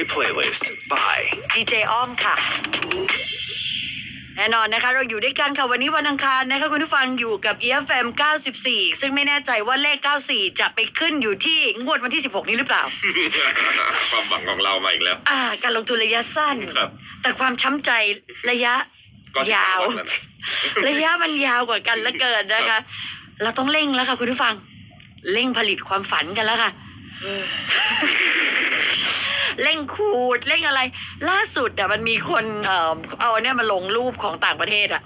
A playlist by ดีเจอ้อมค่ะ แน่นอนนะคะ เราอยู่ด้วยกันค่ะ วันนี้วันอังคารนะคะ คุณผู้ฟังอยู่กับ EFM 94 ซึ่งไม่แน่ใจว่าเลข 94 จะไปขึ้นอยู่ที่งวดวันที่ 16 นี้หรือเปล่า ความหวังของเรามาอีกแล้ว อ่า การลงทุนระยะสั้น ครับ แต่ความช้ำใจระยะก็สิบยาววันแล้วนะระยะมันยาวกว่ากันเหลือเกินนะคะ เราต้องเร่งแล้วค่ะ คุณผู้ฟัง เร่งผลิตความฝันกันแล้วค่ะ เร่งขูดเร่งอะไร ล่าสุดอะมันมีคนเอ่อเอาเนี่ยมาลงรูปของต่างประเทศอะ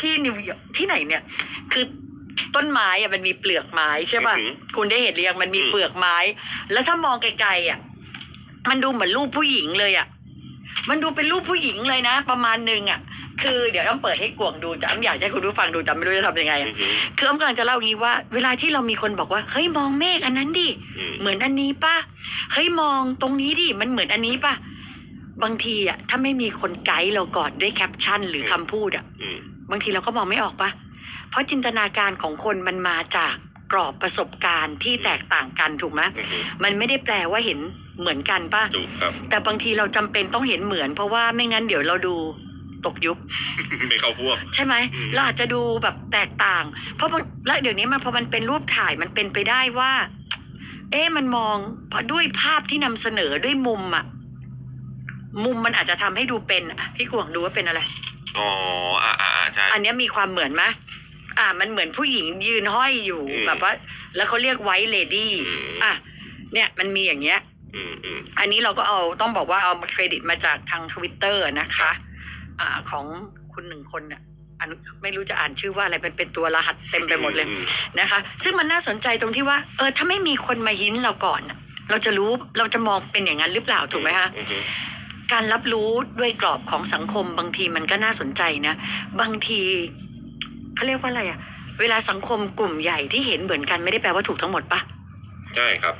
ที่นิวยอร์กที่ไหนเนี่ย คือต้นไม้อะมันมีเปลือกไม้ใช่ป่ะ อือหือ คุณได้เห็นหรือยังมันมีอืมเปลือกไม้ แล้วถ้ามองไกลๆอะ มันดูเหมือนรูปผู้หญิงเลยอะ มันดูเป็นรูปผู้หญิงเลยนะ ประมาณหนึ่งอะ คือเดี๋ยวอ้ำเปิดให้กวงดูแต่อ้ำอยากให้คุณผู้ฟังดูแต่ไม่รู้จะทำยังไงอือะอหือคืออ้ำกำลังจะเล่าอย่างนี้ว่า เวลาที่เรามีคนบอกว่าเฮ้ยมองเมฆอันนั้นดิอืมเหมือนอันนี้ป่ะเฮ้ยมองตรงนี้ดิมันเหมือนอันนี้ป่ะบางทีอะถ้าไม่มีคนไกด์เราก่อนด้วยแคปชั่น หรือคำพูดอะอืมบางทีเราก็มองไม่ออกป่ะเพราะจินตนาการของคนมันมาจาก กรอบประสบการณ์ที่แตกต่างกันถูกไหมอือหือมันไม่ได้แปลว่าเห็นเหมือนกันป่ะ ถูกครับ แต่บางทีเราจำเป็นต้องเห็นเหมือน เพราะว่าไม่งั้นเดี๋ยวเราดูตกยุค ไม่เข้าพวก ใช่ไหมอืม เราอาจจะดูแบบแตกต่าง เพราะบางแล้วเดี๋ยวนี้มันพอมันเป็นรูปถ่ายมันเป็นไปได้ว่า เอ๊ะมันมองเพราะด้วยภาพที่นำเสนอด้วยมุมอะมุมมันอาจจะทำให้ดูเป็นอะพี่กวางดูว่าเป็นอะไร อ๋ออ่าอ่าอ่าใช่อันเนี้ยมีความเหมือนไหม อ่ามันเหมือนผู้หญิงยืนห้อยอยู่อืม แบบว่า แล้วเขาเรียกไวท์เลดี้อืมอะเนี่ยมันมีอย่างเงี้ย อืมอืม อันนี้เราก็เอาต้องบอกว่าเอามาเครดิตมาจากทางทวิตเตอร์นะคะ อ่าของคุณหนึ่งคนเนี่ยอันไม่รู้จะอ่านชื่อว่าอะไรเป็นเป็นตัวรหัสเต็มไปหมดเลยอืนะคะ ซึ่งมันน่าสนใจตรงที่ว่าเออถ้าไม่มีคนมาหินเราก่อนน่ะเราจะรู้เราจะมองเป็นอย่างนั้นหรือเปล่าถูกไหมคะอือหือการรับรู้ด้วยกรอบของสังคมบางทีมันก็น่าสนใจนะ บางที เขาเรียกว่าอะไรอะเวลาสังคมกลุ่มใหญ่ที่เห็นเหมือนกันไม่ได้แปลว่าถูกทั้งหมดปะใช่ครับ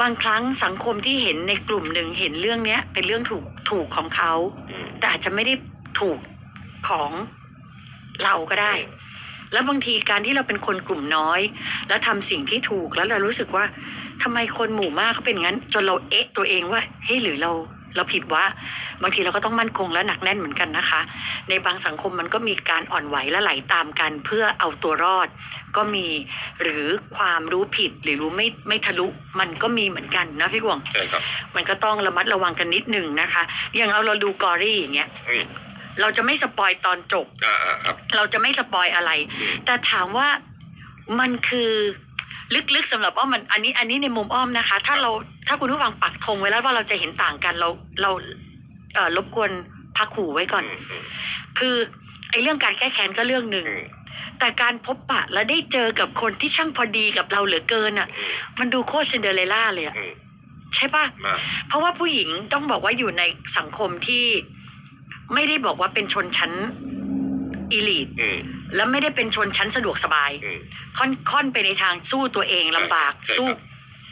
บางครั้งสังคมที่เห็นในกลุ่มหนึ่งเห็นเรื่องเนี้ย เป็นเรื่องถูกถูกของเขา อืมแต่อาจจะไม่ได้ถูกของเราก็ได้ แล้วบางทีการที่เราเป็นคนกลุ่มน้อย แล้วทำสิ่งที่ถูกแล้วเรารู้สึกว่าทำไมคนหมู่มากเขาเป็นอย่างนั้น จนเราเอ๊ะตัวเองว่าเฮ้ยหรือเรา เราผิดวะบางทีเราก็ต้องมั่นคงและหนักแน่นเหมือนกันนะคะ ในบางสังคมมันก็มีการอ่อนไหวและไหลตามกัน เพื่อเอาตัวรอด ก็มีหรือความรู้ผิดหรือรู้ไม่ไม่ทะลุมันก็มีเหมือนกันนะพี่กวงใช่ครับมันก็ต้องระมัดระวังกันนิดหนึ่งนะคะ อย่างเราเราดูกอรี่อย่างเงี้ยอืมเราจะไม่สปอยตอนจบอ่าอ่าครับเราจะไม่สปอยอะไรอืมแต่ถามว่ามันคือลึกๆสำหรับอ้อมมันอันนี้อันนี้ในมุมอ้อมนะคะ ถ้าเรา ถ้าคุณผู้ฟังปักธงไว้แล้วว่าเราจะเห็นต่างกันเราเราเอ่อรบกวนพักหูไว้ก่อนอืมอืมคือไอ้เรื่องการแก้แค้นก็เรื่องหนึ่งอืมแต่การพบปะและได้เจอกับคนที่ช่างพอดีกับเราเหลือเกินอะอืมมันดูโคตรซินเดอเรลล่าเลยอะอืมใช่ปะมากเพราะว่าผู้หญิงต้องบอกว่าอยู่ในสังคมที่ไม่ได้บอกว่าเป็นชนชั้นอีลีทอืมแล้วไม่ได้เป็นชนชั้นสะดวกสบายอืมค่อนค่อนไปในทางสู้ตัวเองลำบากใช่ครับสู้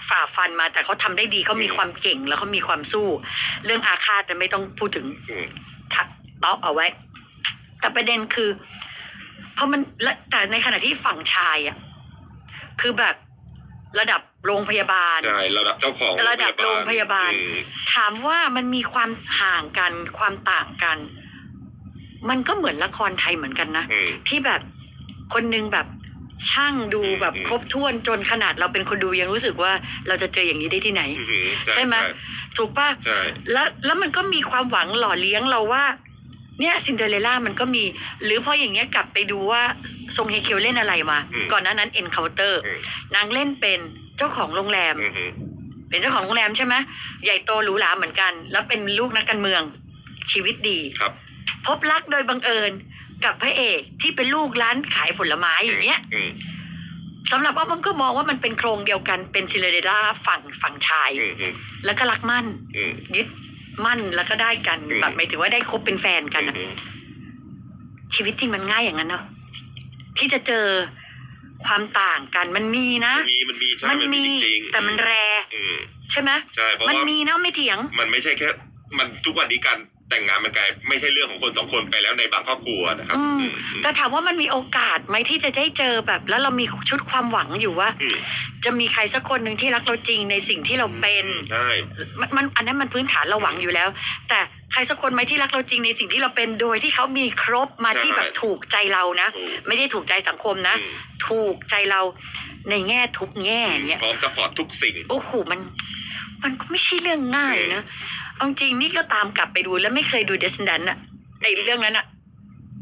ฝ่าฟันมา แต่เขาทำได้ดีเขามีอืมความเก่งแล้วเขามีความสู้ เรื่องอาฆาตจะไม่ต้องพูดถึงอืมทักเตาะเอาไว้ แต่ประเด็นคือ เพราะมันและแต่ในขณะที่ฝั่งชายอะคือแบบระดับโรงพยาบาลใช่ระดับเจ้าของระดับโรงพยาบาลอืมถามว่ามันมีความห่างกันความต่างกัน มันก็เหมือนละครไทยเหมือนกันนะอืมที่แบบคนหนึงแบบ ช่างดูอืมแบบอืมครบถ้วนจนขนาดเราเป็นคนดูยังรู้สึกว่าเราจะเจออย่างนี้ได้ที่ไหนอืมใช่ไหมถูกป่ะใช่แล้วแล้วมันก็มีความหวังหล่อเลี้ยงเราว่า เนี่ยซินเดอเรลล่ามันก็มี หรือพออย่างเงี้ยกลับไปดูว่าทรงเฮเคียวเล่นอะไรมา ก่อนหน้านั้นเอ็นเคาน์เตอร์อืมนางเล่นเป็นเจ้าของโรงแรมอืมอืมเป็นเจ้าของโรงแรมใช่ไหมใหญ่โตหรูหราเหมือนกัน แล้วเป็นลูกนักการเมืองชีวิตดีครับ พบรักโดยบังเอิญ กับพระเอกที่เป็นลูกร้านขายผลไม้อย่างเงี้ยอืมสำหรับอ้อมก็มองว่ามันเป็นโครงเดียวกันเป็นซินเดอเรลล่าฝั่งฝั่งชายอืมอืมแล้วก็รักมั่นอืมยึดมั่นแล้วก็ได้กันอืมแบบหมายถึงว่าได้คบเป็นแฟนกันอะอืมชีวิตจริงมันง่ายอย่างนั้นเนาะที่จะเจอความต่างกันมันมีนะมันมีมันมีใช่มันมีจริงๆแต่มันแรอืมใช่ไหมใช่เพราะมันว่ามีนะไม่เถียง มันไม่ใช่แค่ มันทุกวันนี้การ แต่งงานมันกลายไม่ใช่เรื่องของคนสองคนไปแล้วในบางครอบครัวนะครับอืมอืมอืมแต่ถามว่ามันมีโอกาสไหมที่จะได้เจอแบบ แล้วเรามีชุดความหวังอยู่ว่า อืมจะมีใครสักคนหนึ่งที่รักเราจริงในสิ่งที่เราเป็น ใช่มันมันอันนั้นมันพื้นฐานเราหวังอยู่แล้ว แต่ใครสักคนไหมที่รักเราจริงในสิ่งที่เราเป็นโดยที่เขามีครบมาที่แบบถูกใจเรานะ ถูกไม่ได้ถูกใจสังคมนะ อืมถูกใจเราในแง่ทุกแง่เนี่ย พร้อมสปอร์ตทุกสิ่ง โอ้โหมัน มันก็ไม่ใช่เรื่องง่ายนะ เอาจริงนี่ก็ตามกลับไปดูแล้วไม่เคยดูเดส c น n นอะไอเรื่องนั้นอะ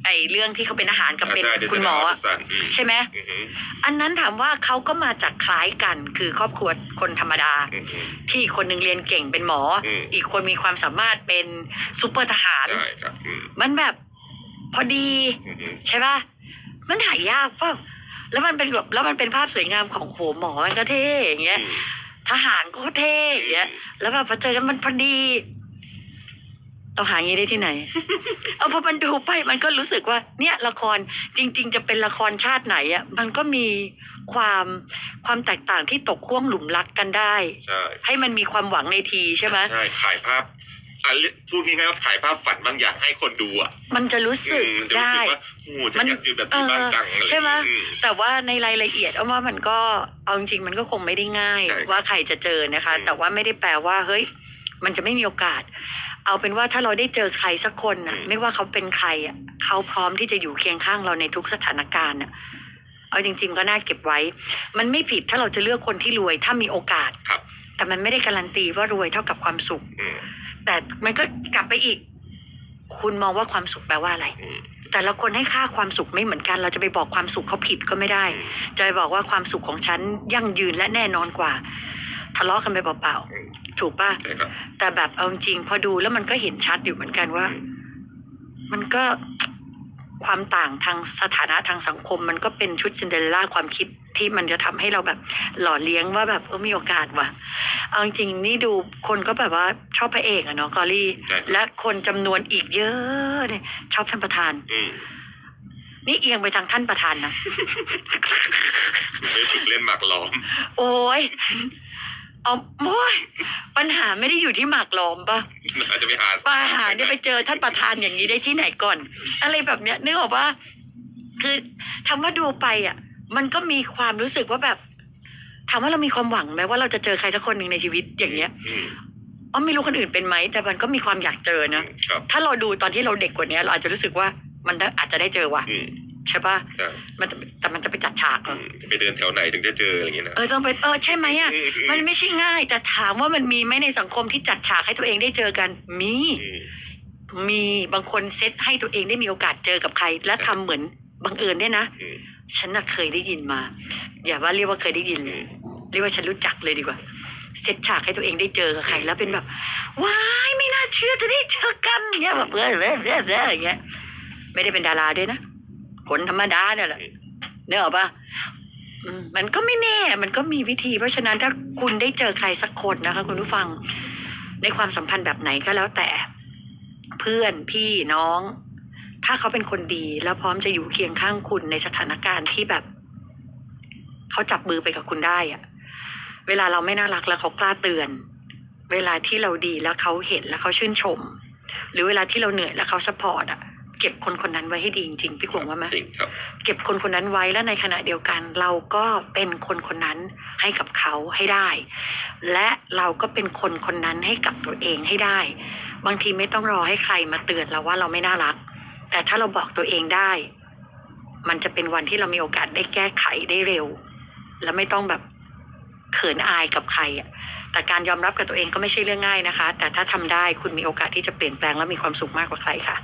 ไอเรื่องที่เขาเป็นอาหารกับเป็นใช่ Descendant คุณหมอ of อะ the Sun อืมใช่ไหมอือหืออันนั้นถามว่าเขาก็มาจากคล้ายกัน คือครอบครัวคนธรรมดาอือหือที่คนหนึ่งเรียนเก่งเป็นหมออมอีกคนมีความสามารถเป็นซูเปอร์ทหารใช่ครับอืมมันแบบพอดีอือหือใช่ป่ะมันหายากป่ะแล้วมันเป็นแบบแล้วมันเป็นภาพสวยงามของโหหมอมันก็เท่อย่างเงี้ยอืม ทหารก็เท่อย่างเงี้ยแล้วแบบพอเจอกันมันพอดี เราหางี้ได้ที่ไหน เอาพอมันดูไปมันก็รู้สึกว่า เนี่ยละครจริง ๆ จะเป็นละครชาติไหนอะมันก็มีความความแตกต่างที่ตกข่วงหลุมรักกันได้ ใช่ ให้มันมีความหวังในทีใช่ไหมใช่ ขายภาพ อะเรียกพูดง่ายๆว่าขายภาพฝันบางอย่างให้คนดูอะมันจะรู้สึกอืมมันจะรู้ได้ สึกว่าโอ้โหจะมันอยากอยู่แบบนี้บ้างจังอะไรใช่ไหม อืมแต่ว่าในรายละเอียดเอาว่ามันก็เอาจริงๆมันก็คงไม่ได้ง่าย ใช่ครับว่าใครจะเจอนะคะ อืม แต่ว่าไม่ได้แปลว่าเฮ้ยมันจะไม่มีโอกาส เอาเป็นว่าถ้าเราได้เจอใครสักคนน่ะ ไม่ว่าเขาเป็นใครอะเขาพร้อมที่จะอยู่เคียงข้างเราในทุกสถานการณ์อะเอาจริง ๆ ก็น่าเก็บไว้ มันไม่ผิดถ้าเราจะเลือกคนที่รวย ถ้ามีโอกาส ครับ แต่มันไม่ได้การันตีว่ารวยเท่ากับความสุข อืมแต่มันก็กลับไปอีก คุณมองว่าความสุขแปลว่าอะไร อืมแต่ละคนให้ค่าความสุขไม่เหมือนกัน เราจะไปบอกความสุขเขาผิดก็ไม่ได้อืมจะไปบอกว่าความสุขของฉันยั่งยืนและแน่นอนกว่า ทะเลาะกันไปเปล่าอืมๆถูกป่ะ ใช่ครับแต่แบบเอาจริงๆพอดูแล้วมันก็เห็นชัดอยู่เหมือนกันว่าอืมมันก็ ความต่างทางสถานะทางสังคม มันก็เป็นชุดซินเดอเรลล่าความคิดที่มันจะทำให้เราแบบหล่อเลี้ยงว่าแบบเออมีโอกาสว่ะเอาจริงๆนี่ดูคนก็แบบว่าชอบพระเอกอะเนาะกอรี่ใช่ครับและคนจำนวนอีกเยอะเนี่ยชอบท่านประธานอืมนี่เอียงไปทางท่านประธานนะไม่ถึงเล่นหมากล้อม โอ้ย เอาโอ้ยปัญหาไม่ได้อยู่ที่หมากล้อมปะอาจจะไปหาปัญหาเนี่ยไปเจอท่านประธานอย่างนี้ได้ที่ไหนก่อน อะไรแบบเนี้ยนึกออกว่า คือทำว่าดูไปอะ มันก็มีความรู้สึกว่าแบบถามว่าเรามีความหวังไหมว่าเราจะเจอใครสักคนหนึ่งในชีวิตอย่างเงี้ยอืมอ๋อไม่รู้คนอื่นเป็นไหมแต่มันก็มีความอยากเจอนะครับถ้าเราดูตอนที่เราเด็กกว่านี้เราอาจจะรู้สึกว่ามันได้อาจจะได้เจอว่ะอืม ใช่ปะใช่มันจะแต่มันจะไปจัดฉากเหรอือมจะไปเดินแถวไหนถึงจะเจออะไรอย่างเงี้ยนะเออต้องไปเออใช่ไหมอะอือืมันไม่ใช่ง่าย แต่ถามว่ามันมีไหมในสังคมที่จัดฉากให้ตัวเองได้เจอกันมีอืมมีบางคนเซตให้ตัวเองได้มีโอกาสเจอกับใคร และทำเหมือนบังเอิญเนี่ยนะอืมฉันน่ะเคยได้ยินมา อย่าว่าเรียกว่าเคยได้ยินเลอืยมเรียกว่าฉันรู้จักเลยดีกว่า เซตฉากให้ตัวเองได้เจอกับใคร แล้วเป็นแบบว้ายไม่น่าเชื่อจะได้เจอกันเงี้ยแบบเออเออเออเอออย่างเงี้ยไม่ได้เป็นดาราด้วยนะ คนธรรมดาเนี่ยแหละเนกออกปะอืมมันก็ไม่แน่ มันก็มีวิธี เพราะฉะนั้นถ้าคุณได้เจอใครสักคนนะคะ คุณผู้ฟังในความสัมพันธ์แบบไหนก็แล้วแต่ เพื่อนพี่น้อง ถ้าเขาเป็นคนดีแล้วพร้อมจะอยู่เคียงข้างคุณในสถานการณ์ที่แบบ เขาจับมือไปกับคุณได้อะเวลาเราไม่น่ารักแล้วเขากล้าเตือน เวลาที่เราดีแล้วเขาเห็นแล้วเขาชื่นชม หรือเวลาที่เราเหนื่อยแล้วเขาสปอร์ตอะ เก็บคนคนนั้นไว้ให้ดีจริงๆพี่กวงว่าไหมจริงครับ เก็บคนคนนั้นไว้แล้วในขณะเดียวกัน เราก็เป็นคนคนนั้นให้กับเขาให้ได้ และเราก็เป็นคนคนนั้นให้กับตัวเองให้ได้ บางทีไม่ต้องรอให้ใครมาเตือนเราว่าเราไม่น่ารัก แต่ถ้าเราบอกตัวเองได้ มันจะเป็นวันที่เรามีโอกาสได้แก้ไขได้เร็ว และไม่ต้องแบบ เขินอายกับใครอะแต่การยอมรับกับตัวเองก็ไม่ใช่เรื่องง่ายนะคะ แต่ถ้าทำได้คุณมีโอกาสที่จะเปลี่ยนแปลงและมีความสุขมากกว่าใครค่ะ